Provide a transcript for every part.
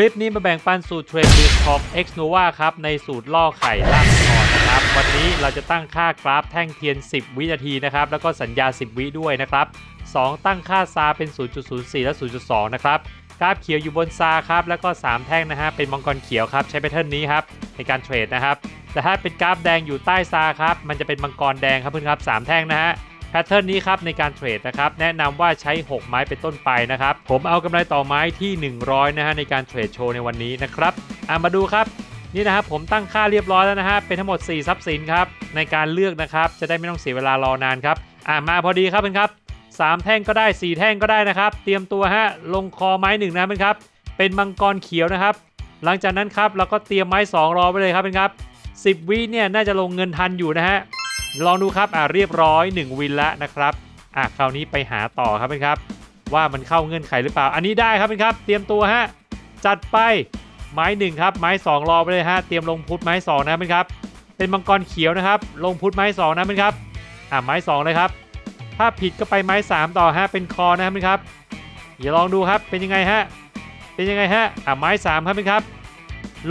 ลิปนี้มาแบ่งปันสูตรเทรดบิสของ X Nova ครับ ในสูตรล่อไข่ล่างก่อนนะครับ วันนี้เราจะตั้งค่ากราฟแท่งเทียน 10 วินาทีนะครับ แล้วก็สัญญา 10 วิด้วยนะครับ 2 ตั้งค่าซาเป็น 0.04 และ 0.2 นะครับ กราฟเขียวอยู่บนซาครับ แล้วก็ 3 แท่งนะฮะ เป็นมังกรเขียวครับ ใช้แพทเทิร์นนี้ครับ ในการเทรดนะครับ แต่ถ้าเป็นกราฟแดงอยู่ใต้ซาครับ มันจะเป็นมังกรแดงครับเพื่อนครับ 3 แท่งนะฮะ แพทเทิร์นนี้ครับในการเทรดนะครับแนะนำว่าใช้ 6 ไม้เป็นต้นไปนะครับ ผมเอากำไรต่อไม้ที่ 100 นะฮะในการเทรดโชว์ในวันนี้นะครับอะมาดูครับนี่นะครับผมตั้งค่าเรียบร้อยแล้วนะฮะเป็นทั้งหมด 4 ทรัพย์สินครับในการเลือกนะครับจะได้ไม่ต้องเสียเวลารอนานครับอะมาพอดีครับเป็นครับ3แท่งก็ได้ 4 แท่งก็ได้นะครับ เตรียมตัวฮะลงคอไม้หนึ่งนะเป็นครับเป็นมังกรเขียวนะครับ หลังจากนั้นครับเราก็เตรียมไม้ 2 รอไว้เลยครับเป็นครับ10วิเนี่ยน่าจะลงเงินทันอยู่นะฮะ ลองดูครับอ่าเรียบร้อย 1 วินแล้วนะครับอะคราวนี้ไปหาต่อครับเป็นครับ ว่ามันเข้าเงื่อนไขหรือเปล่า อันนี้ได้ครับเป็นครับ เตรียมตัวฮะจัดไปไม้1ครับไม้2รอไปเลยฮะเตรียมลงพุทไม้2นะเป็นครับเป็นมังกรเขียวนะครับ ลงพุทไม้2นะเป็นครับอะไม้2เลยครับถ้าผิดก็ไปไม้ 3 ต่อฮะเป็นคอนะครับเป็นครับอย่าลองดูครับเป็นยังไงฮะเป็นยังไงฮะอะไม้3ครับเป็นครับ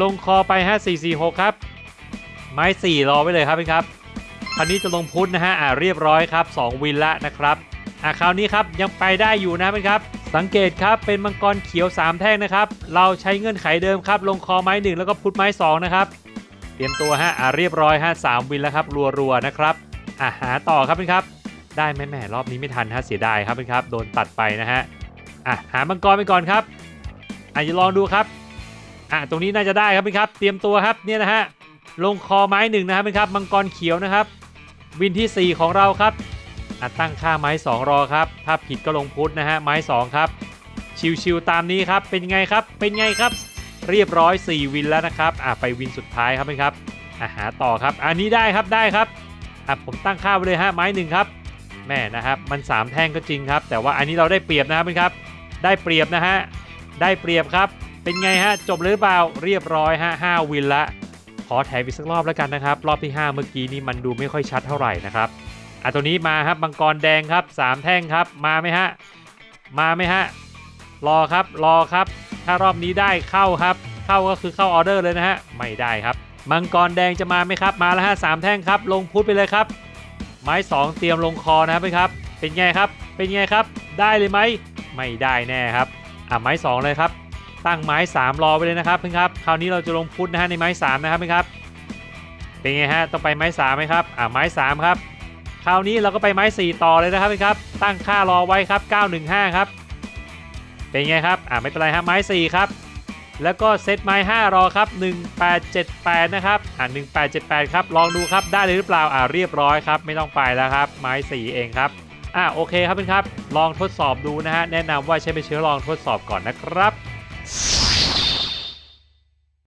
ลงคอไปฮะ4 4 6ครับไม้ 4 รอไว้เลยครับเป็นครับ คราวนี้จะลงพุทธนะฮะอ่าเรียบร้อยครับ 2 วินละนะครับอ่าคราวนี้ครับยังไปได้อยู่นะเป็นครับ สังเกตครับเป็นมังกรเขียว 3 แท่งนะครับ เราใช้เงื่อนไขเดิมครับ ลงคอไม้ 1 แล้วก็พุทธไม้ 2 นะครับ เตรียมตัวฮะอ่าเรียบร้อยฮะสามวินแล้วครับรัวๆนะครับอ่าหาต่อครับเป็นครับ ได้ไหมแหม่รอบนี้ไม่ทันฮะเสียดายครับเป็นครับโดนตัดไปนะฮะอะหามังกรไปก่อนครับอะจะลองดูครับอะตรงนี้น่าจะได้ครับเป็นครับ เตรียมตัวครับเนี่ยนะฮะลงคอไม้หนึ่งนะครับเป็นครับมังกรเขียวนะครับ วินที่ 4 ของเราครับอะตั้งค่าไม้ 2 รอครับ ถ้าผิดก็ลงพุทธนะฮะ ไม้ 2 ครับ ชิวๆตามนี้ครับ เป็นไงครับ เป็นไงครับ เรียบร้อย 4 วินแล้วนะครับ อะไปวินสุดท้ายครับเป็นครับอะหาต่อครับ อันนี้ได้ครับ ได้ครับ อะผมตั้งค่าไว้เลยฮะ ไม้หนึ่งครับ แม่นะครับ มัน 3 แท่งก็จริงครับ แต่ว่าอันนี้เราได้เปรียบนะครับเป็นครับ ได้เปรียบนะฮะ ได้เปรียบครับ เป็นไงฮะ จบหรือเปล่า เรียบร้อยฮะ5วินละ ขอแถมอีกสักรอบแล้วกันนะครับ รอบที่ 5 เมื่อกี้นี้มันดูไม่ค่อยชัดเท่าไหร่นะครับอะตัวนี้มาครับมังกรแดงครับ 3 แท่งครับมาไหมฮะมาไหมฮะรอครับรอครับ ถ้ารอบนี้ได้เข้าครับ เข้าก็คือเข้าออเดอร์เลยนะฮะไม่ได้ครับ มังกรแดงจะมาไหมครับ มาแล้วฮะสามแท่งครับ ลงพุทธไปเลยครับ ไม้ 2 เตรียมลงคอนะครับครับเป็นไงครับ เป็นไงครับ ได้เลยไหมไม่ได้แน่ครับอะไม้ 2 เลยครับ ตั้งไม้ 3 รอไปเลยนะครับเพื่อนครับคราวนี้เราจะลงพุทธนะฮะในไม้3นะครับเพื่อนครับเป็นไงฮะต้องไปไม้3ไหมครับอ่าไม้3ครับคราวนี้เราก็ไปไม้ 4 ต่อเลยนะครับเพื่อนครับตั้งค่ารอไว้ครับ 915 ครับ เป็นไงครับอ่าไม่เป็นไรครับไม้ 4 ครับ แล้วก็เซตไม้ 5 รอครับ 1878 นะครับอ่า1878 ครับลองดูครับได้เลยหรือเปล่าอ่าเรียบร้อยครับไม่ต้องไปแล้วครับไม้ 4 เองครับอ่าโอเคครับเพื่อนครับ ลองทดสอบดูนะฮะแนะนำว่าใช้เป็นเชื้อลองทดสอบก่อนนะครับ